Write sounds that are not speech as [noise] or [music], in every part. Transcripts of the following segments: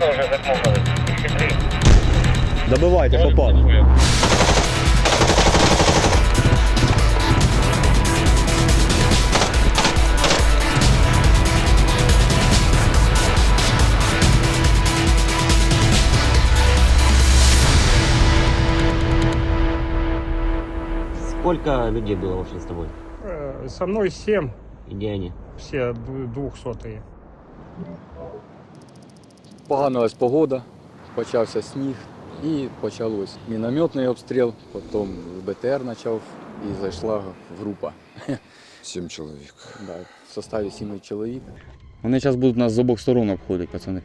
теж замовили. 203. Добивайте, попали. Сколько людей было вообще с тобой? Э, со мной семь. И где они? все двухсотые. Поганилась погода, почався сніг і почалось мінометний обстріл, потім БТР почав і зайшла група. [laughs] Сім чоловік. Да, в составі сіми чоловік. Вони зараз будуть нас з обох сторон обходити, пацани.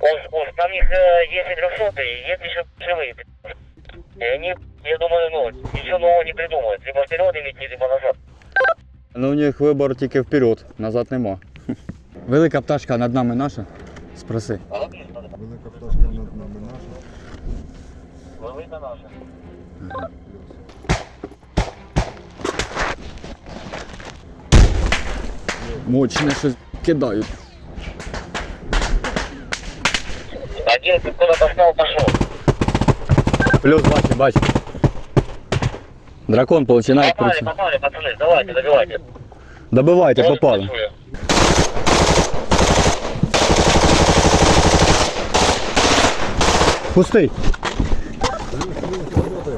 Он, он, там их э, есть и трехсотые, есть еще живые. И они, я думаю, ну, ничего нового не придумают. Либо вперед идти, либо назад. Ну у них вибор тільки вперед, назад нема. [laughs] Велика пташка над нами наша. Спроси. Велика пташка над нами наша. Велика наша. Мощне щось кидають. Один куда-то встал, пошел. Плюс бачу, бачу. Дракон починає Попали, працювати. попали, пацаны, давайте, добивайте. Добивайте, попали. Працює. Пустий.